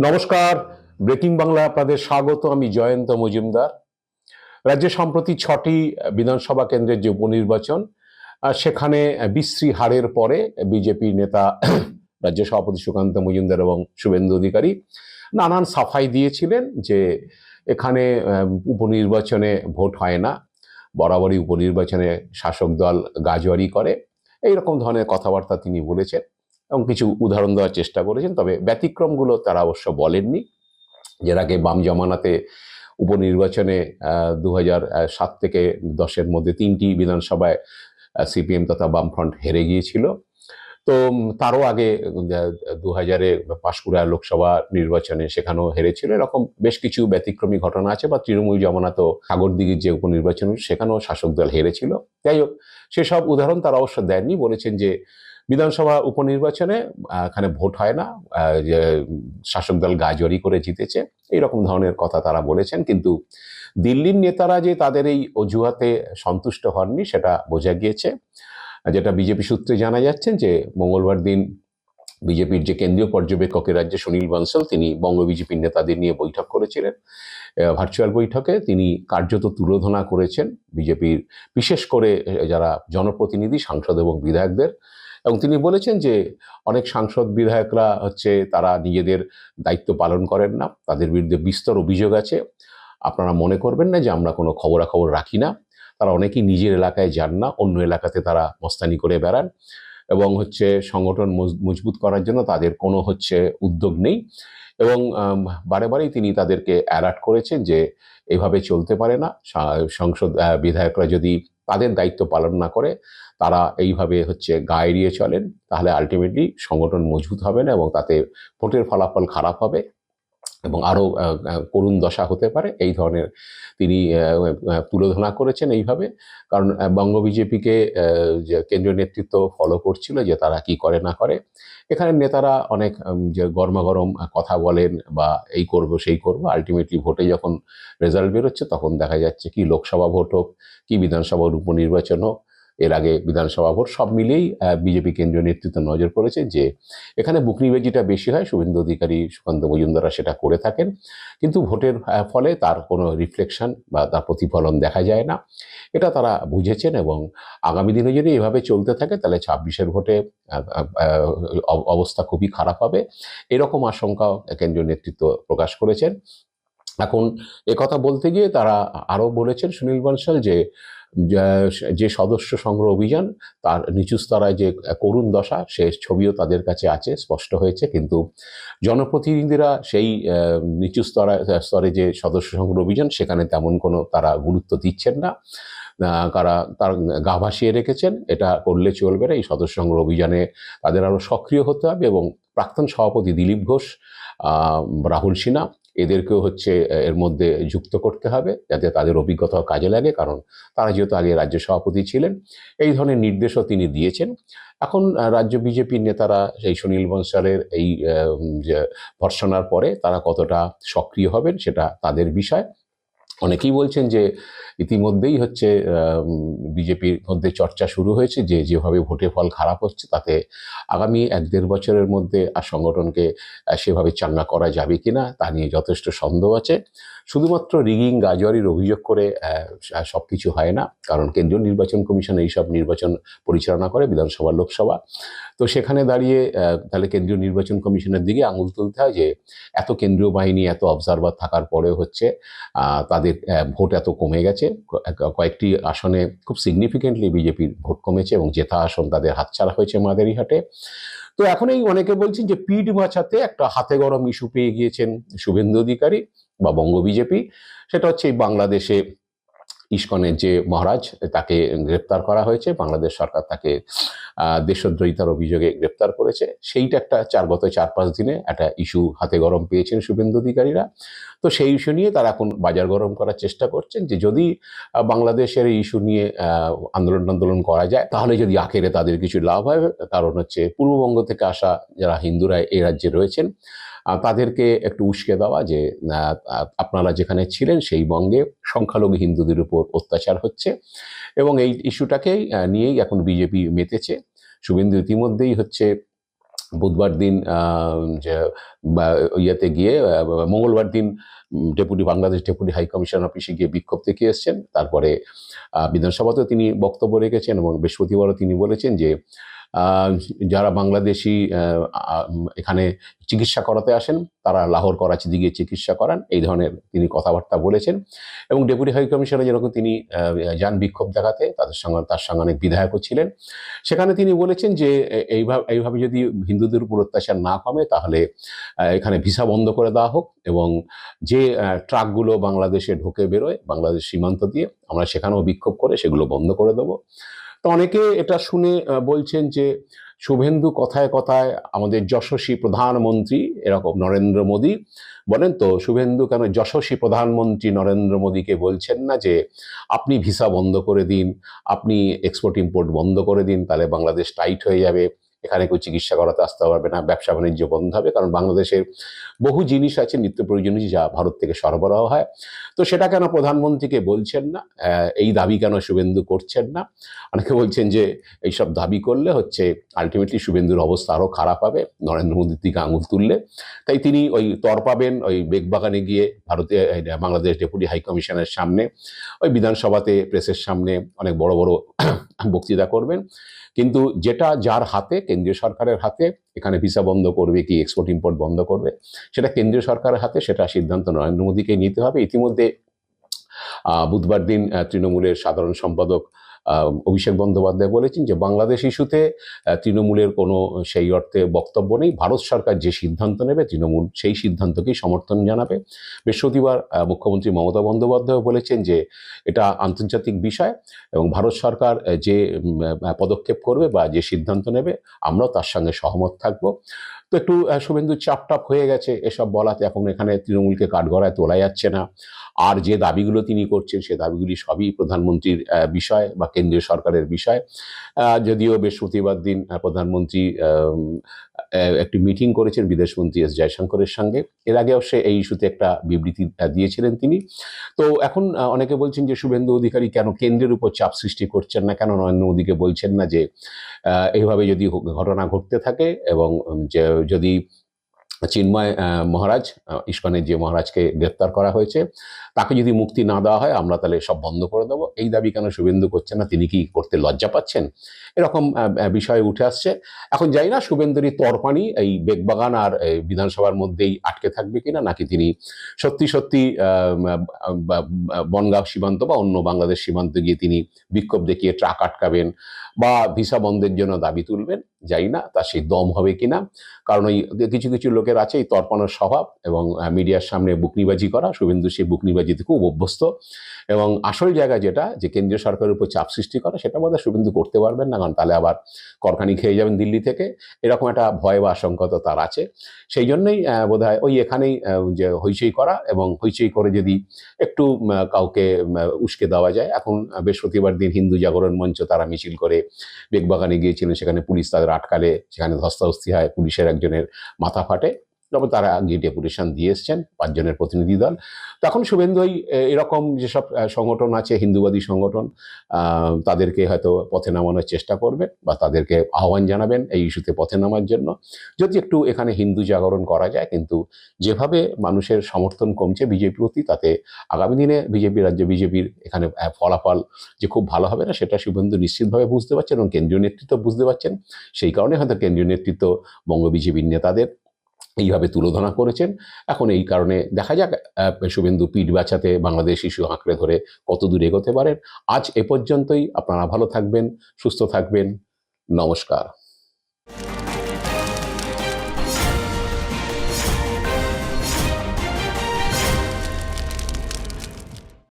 নমস্কার, ব্রেকিং বাংলা আপনাদের স্বাগত, আমি জয়ন্ত মজুমদার। রাজ্যে সম্প্রতি ছটি বিধানসভা কেন্দ্রের যে উপনির্বাচন সেখানে বিশ্রী হারের পরে বিজেপির নেতা, রাজ্য সভাপতি সুকান্ত মজুমদার এবং শুভেন্দু অধিকারী নানান সাফাই দিয়েছিলেন যে এখানে উপনির্বাচনে ভোট হয় না। বরাবরই উপনির্বাচনে শাসক দল গাজোয়ারি করে। এইরকম ধরনের কথাবার্তা তিনি বলেছেন। এবং কিছু উদাহরণ দেওয়ার চেষ্টা করেছেন, তবে ব্যতিক্রমগুলো তারা অবশ্য বলেননি। এর আগে বাম জমানাতে উপনির্বাচনে দু সাত থেকে দশের মধ্যে তিনটি বিধানসভায় সিপিএম তথা বামফ্রন্ট হেরে গিয়েছিল। তো তারও আগে দু হাজারে পাঁশকুড়া লোকসভা নির্বাচনে সেখানেও হেরেছিল। এরকম বেশ কিছু ব্যতিক্রমী ঘটনা আছে, বা তৃণমূল জমানাতেও সাগরদিঘির যে উপনির্বাচন, সেখানেও শাসক দল হেরেছিল। যাই হোক, সেসব উদাহরণ তারা অবশ্য দেননি, বলেছেন যে বিধানসভা উপনির্বাচনে এখানে ভোট হয় না যে শাসক দল গাজরি করে জিতেছে, এইরকম ধরনের কথা তারা বলেছেন, কিন্তু দিল্লির নেতারা যে তাদের এই অজুহাতে সন্তুষ্ট হননি, সেটা বোঝা গিয়েছে। যেটা বিজেপি সূত্রে জানা যাচ্ছেন যে মঙ্গলবার দিন বিজেপির যে কেন্দ্রীয় পর্যবেক্ষকের রাজ্যে সুনীল বানসাল, তিনি বঙ্গ বিজেপির নেতাদের নিয়ে বৈঠক করেছিলেন। ভার্চুয়াল বৈঠকে তিনি কার্যত তুলোধনা করেছেন বিজেপির, বিশেষ করে যারা জনপ্রতিনিধি, সাংসদ এবং বিধায়কদের। এবং তিনি বলেছেন যে অনেক সাংসদ বিধায়করা হচ্ছে তারা নিজেদের দায়িত্ব পালন করেন না। তাদের বিরুদ্ধে বিস্তর অভিযোগ আছে। আপনারা মনে করবেন না যে আমরা কোনো খবরাখবর রাখি না। তারা অনেকেই নিজের এলাকায় যান না, অন্য এলাকাতে তারা মস্তানি করে বেড়ান এবং হচ্ছে সংগঠন মজ- মজবুত করার জন্য তাদের কোনো হচ্ছে উদ্যোগ নেই এবং বারে বারেই তিনি তাদেরকে অ্যালার্ট করেছেন যে এভাবে চলতে পারে না। সংসদ বিধায়করা যদি তাদের দায়িত্ব পালন না করে তারা এইভাবে হচ্ছে গা এড়িয়ে চলেন, তাহলে আলটিমেটলি সংগঠন মজবুত হবে না এবং তাতে ভোটের ফলাফল খারাপ হবে এবং আরও করুণ দশা হতে পারে। এই ধরনের তিনি তুলোধনা করেছেন এইভাবে। কারণ বঙ্গ বিজেপিকে যে কেন্দ্রীয় নেতৃত্ব ফলো করছিল যে তারা কি করে না করে। এখানে নেতারা অনেক যে গরমাগরম কথা বলেন বা এই করব, সেই করব আলটিমেটলি ভোটে যখন রেজাল্ট বেরোচ্ছে তখন দেখা যাচ্ছে কি লোকসভা ভোট হোক, কি বিধানসভার উপনির্বাচন হোক এর আগে বিধানসভা ভোট সব মিলিয়েই বিজেপি কেন্দ্রীয় নেতৃত্ব নজর পড়েছে যে এখানে বুকনিবেজিটা বেশি হয়, শুভেন্দু অধিকারী, সুকান্ত মজুমদাররা সেটা করে থাকেন। কিন্তু ভোটের ফলে তার কোনো রিফ্লেকশন বা তার প্রতিফলন দেখা যায় না। এটা তারা বুঝেছেন এবং আগামী দিনে যদি এভাবে চলতে থাকে, তাহলে ছাব্বিশের ভোটে অবস্থা খুবই খারাপ হবে। এরকম আশঙ্কাও কেন্দ্রীয় নেতৃত্ব প্রকাশ করেছেন। এখন একথা বলতে গিয়ে তারা আরও বলেছেন সুনীল বনসাল যে যা- সদস্য সংগ্রহ অভিযান তার নিচু স্তরায় যে করুণ দশা সে ছবিও তাদের কাছে আছে স্পষ্ট হয়েছে কিন্তু জনপ্রতিনিধিরা সেই আহ, নিচু স্তরে যে সদস্য সংগ্রহ অভিযান সেখানে তেমন কোনো তারা গুরুত্ব দিচ্ছেন না। তারা তার গা ভাসিয়ে রেখেছেন এটা করলে চলবে না। এই সদস্য সংগ্রহ অভিযানে তাদের আরও সক্রিয় হতে হবে এবং প্রাক্তন সভাপতি দিলীপ ঘোষ রাহুল সিনহা এদেরকেও হচ্ছে এর মধ্যে যুক্ত করতে হবে যাতে তাদের অভিজ্ঞতাও কাজে লাগে। কারণ তারা যেহেতু আগে রাজ্য সভাপতি ছিলেন, এই ধরনের নির্দেশও তিনি দিয়েছেন। এখন রাজ্য বিজেপির নেতারা এই সুনীল বনসালের এই ভর্ষণার পরে তারা কতটা সক্রিয় হবেন সেটা তাদের বিষয়। অনেকেই বলছেন যে ইতিমধ্যেই হচ্ছে বিজেপির মধ্যে চর্চা শুরু হয়েছে যে যেভাবে ভোটের ফল খারাপ হচ্ছে তাতে আগামী এক দেড় বছরের মধ্যে আর সংগঠনকে সেভাবে চাঙ্গা করা যাবে কি না তা নিয়ে যথেষ্ট সন্দেহ আছে। শুধুমাত্র রিগিং গাজোয়ারির অভিযোগ করে সব কিছু হয় না। কারণ কেন্দ্রীয় নির্বাচন কমিশন এইসব নির্বাচন পরিচালনা করে বিধানসভা লোকসভা। তো সেখানে দাঁড়িয়ে তাহলে কেন্দ্রীয় নির্বাচন কমিশনের দিকে আঙুল তুলতে হয় যে এত কেন্দ্রীয় বাহিনী এত অবজারভার থাকার পরেও হচ্ছে আহ, তাদের ভোট এত কমে গেছে। কয়েকটি আসনে খুব সিগনিফিকেন্টলি বিজেপির ভোট কমেছে এবং জেতা আসন তাদের হাতছাড়া হয়েছে মাদারিহাটে। তো এখন এই অনেকে বলছেন যে পিঠ বাঁচাতে একটা হাতে গরম ইস্যু পেয়ে গিয়েছেন শুভেন্দু অধিকারী বা বঙ্গ বিজেপি। সেটা হচ্ছে এই বাংলাদেশে ইস্কনের যে মহারাজ, তাকে গ্রেপ্তার করা হয়েছে। বাংলাদেশ সরকার তাকে দেশদ্রোহিতার অভিযোগে গ্রেপ্তার করেছে। সেইটা একটা চার, গত চার, পাঁচ দিনে একটা ইস্যু হাতে গরম পেয়েছেন শুভেন্দু অধিকারীরা। তো সেই ইস্যু নিয়ে তারা এখন বাজার গরম করার চেষ্টা করছেন যে যদি বাংলাদেশের এই ইস্যু নিয়ে আন্দোলন আন্দোলন করা যায়, তাহলে যদি আখেরে তাদের কিছু লাভ হয়, কারণ হচ্ছে পূর্ববঙ্গ থেকে আসা যারা হিন্দুরা এই রাজ্যে রয়েছেন তাদেরকে একটু উস্কে দেওয়া যে আপনারা যেখানে ছিলেন সেই বঙ্গে সংখ্যালঘু হিন্দুদের উপর অত্যাচার হচ্ছে এবং এই ইস্যুটাকেই নিয়েই এখন বিজেপি মেতেছে। শুভেন্দু ইতিমধ্যেই হচ্ছে বুধবার দিন যে ইয়েতে গিয়ে মঙ্গলবার দিন deputy, Bangladesh deputy high commission অফিসে গিয়ে বিক্ষোভ দেখিয়ে এসছেন। তারপরে বিধানসভাতেও তিনি বক্তব্য রেখেছেন এবং বৃহস্পতিবারও তিনি বলেছেন যে যারা বাংলাদেশি এখানে চিকিৎসা করাতে আসেন, তারা লাহোর করাচিতে গিয়ে চিকিৎসা করান। এই ধরনের তিনি কথাবার্তা বলেছেন। এবং ডেপুটি হাই কমিশনে যেরকম তিনি যান বিক্ষোভ দেখাতে, তাদের সঙ্গে, তার সঙ্গে অনেক বিধায়কও ছিলেন। সেখানে তিনি বলেছেন যে এইভাবে এইভাবে যদি হিন্দুদের উপর অত্যাচার না কমে, তাহলে এখানে ভিসা বন্ধ করে দেওয়া হোক এবং যে ট্রাকগুলো বাংলাদেশে ঢোকে বেরোয়, বাংলাদেশ সীমান্ত দিয়ে, আমরা সেখানেও বিক্ষোভ করে সেগুলো বন্ধ করে দেবো। তো অনেকে এটা শুনে বলছেন যে শুভেন্দু কথায় কথায় আমাদের যশস্বী প্রধানমন্ত্রী এরকম নরেন্দ্র মোদী। বলেন তো, শুভেন্দু কেন যশস্বী প্রধানমন্ত্রী নরেন্দ্র মোদীকে বলছেন না যে আপনি ভিসা বন্ধ করে দিন, আপনি এক্সপোর্ট ইম্পোর্ট বন্ধ করে দিন, তাহলে বাংলাদেশ টাইট হয়ে যাবে। এখানে কেউ চিকিৎসা করাতে আসতে পারবে না, ব্যবসা বাণিজ্য বন্ধ হবে, কারণ বাংলাদেশের বহু জিনিস আছে, নিত্য প্রয়োজনীয় যা ভারত থেকে সরবরাহ হয়। তো সেটা কেন প্রধানমন্ত্রীকে বলছেন না? এই দাবি কেন শুভেন্দু করছেন না? অনেকে বলছেন যে এইসব দাবি করলে হচ্ছে আলটিমেটলি শুভেন্দুর অবস্থা আরও খারাপ হবে, নরেন্দ্র মোদীর দিকে আঙুল তুললে। তাই তিনি ওই তর পাবেন, ওই বেগবাগানে গিয়ে ভারতে বাংলাদেশ ডেপুটি হাই কমিশনের সামনে, ওই বিধানসভাতে প্রেসের সামনে অনেক বড় বড় বক্তৃতা করবেন। কিন্তু যেটা যার হাতে কেন্দ্রীয় সরকারের হাতে, এখানে ভিসা বন্ধ করবে কি এক্সপোর্ট ইম্পোর্ট বন্ধ করবে, সেটা কেন্দ্রীয় সরকারের হাতে, সেটা সিদ্ধান্ত নরেন্দ্র মোদীকে নিতে হবে। ইতিমধ্যে বুধবার দিন তৃণমূলের সাধারণ সম্পাদক অভিষেক বন্দ্যোপাধ্যায় বলেছেন যে বাংলাদেশ ইস্যুতে তৃণমূলের কোনো সেই অর্থে বক্তব্য নেই। ভারত সরকার যে সিদ্ধান্ত নেবে, তৃণমূল সেই সিদ্ধান্তকেই সমর্থন জানাবে। বৃহস্পতিবার মুখ্যমন্ত্রী মমতা বন্দ্যোপাধ্যায় বলেছেন যে এটা আন্তর্জাতিক বিষয় এবং ভারত সরকার যে পদক্ষেপ করবে বা যে সিদ্ধান্ত নেবে, আমরাও তার সঙ্গে সহমত থাকব। তো একটু শুভেন্দু চাপটাপ হয়ে গেছে, এসব বলাতে এখন এখানে তৃণমূলকে কাঠগড়ায় তোলা যাচ্ছে না। আর যে দাবিগুলো তিনি করছেন, সে দাবিগুলি সবই প্রধানমন্ত্রীর বিষয় বা কেন্দ্রীয় সরকারের বিষয়। যদিও বৃহস্পতিবার দিন প্রধানমন্ত্রী একটি মিটিং করেছেন বিদেশমন্ত্রী এস জয়শঙ্করের সঙ্গে। এর আগে অবশ্যই এই ইস্যুতে একটা বিবৃতি দিয়েছিলেন তিনি। তো এখন অনেকে বলছেন যে শুভেন্দু অধিকারী কেন কেন্দ্রের উপর চাপ সৃষ্টি করছেন না? কেন নরেন্দ্র মোদীকে বলছেন না যে এইভাবে যদি ঘটনা ঘটতে থাকে এবং যে, যদি চিন্ময় মহারাজ ইস্কনের যে মহারাজকে গ্রেপ্তার করা হয়েছে, তাকে যদি মুক্তি না দেওয়া হয়, আমরা তাহলে সব বন্ধ করে দেবো। এই দাবি কেন শুভেন্দু করছেন না? তিনি কি করতে লজ্জা পাচ্ছেন? এরকম বিষয় উঠে আসছে। এখন জানি না শুভেন্দুরই তরপানি এই বেগবাগান আর বিধানসভার মধ্যেই আটকে থাকবে কিনা, নাকি তিনি সত্যি সত্যি বনগাঁও সীমান্ত বা অন্য বাংলাদেশ সীমান্তে গিয়ে তিনি বিক্ষোভ দেখিয়ে ট্রাক আটকাবেন বা ভিসা বন্ধের জন্য দাবি তুলবেন? জানি না তার সেই দম হবে কিনা? কারণ ওই কিছু কিছু লোকের আছে এই তর্পণের স্বভাব এবং মিডিয়ার সামনে বুকনিবাজি করা। শুভেন্দু সেই বুকনিবাজিতে খুব অভ্যস্ত এবং আসল জায়গা যেটা, যে কেন্দ্রীয় সরকারের উপর চাপ সৃষ্টি করা, সেটা বোধহয় শুভেন্দু করতে পারবেন না, কারণ তাহলে আবার করখানি খেয়ে যাবেন দিল্লি থেকে। এরকম একটা ভয় বা আশঙ্কা তো তার আছে। সেই জন্যই বোধ ওই এখানেই যে হইচই করা এবং হইচই করে যদি একটু কাউকে উস্কে দেওয়া যায়। এখন বৃহস্পতিবার দিন হিন্দু জাগরণ মঞ্চ তারা মিছিল করে বেগবাগানে গিয়েছিলেন, সেখানে পুলিশ তাদের আটকালে সেখানে ধস্তাধস্তি হয় পুলিশের একজনের মাথা ফাটে। তবে তারা গিয়ে ডেপুটেশন দিয়ে এসছেন পাঁচজনের প্রতিনিধি দল। তখন শুভেন্দু এরকম যেসব সংগঠন আছে, হিন্দুবাদী সংগঠন তাদেরকে হয়তো পথে নামানোর চেষ্টা করবে বা তাদেরকে আহ্বান জানাবেন এই ইস্যুতে পথে নামার জন্য। যদি একটু এখানে হিন্দু জাগরণ করা যায়, কিন্তু যেভাবে মানুষের সমর্থন কমছে বিজেপির প্রতি, তাতে আগামী দিনে বিজেপি রাজ্য বিজেপির এখানে ফলাফল যে খুব ভালো হবে না, সেটা শুভেন্দু নিশ্চিতভাবে বুঝতে পারছেন এবং কেন্দ্রীয় নেতৃত্ব বুঝতে পারছেন। সেই কারণে হয়তো কেন্দ্রীয় নেতৃত্ব বঙ্গ বিজেপির নেতাদের এইভাবে তুলোধনা করেছেন। এখন এই কারণে দেখা যাক শুভেন্দু পিঠ বাঁচাতে বাংলাদেশ শিশু আঁকড়ে ধরে কত দূর এগোতে পারেন। আজ এ পর্যন্তই, আপনারা ভালো থাকবেন, সুস্থ থাকবেন, নমস্কার।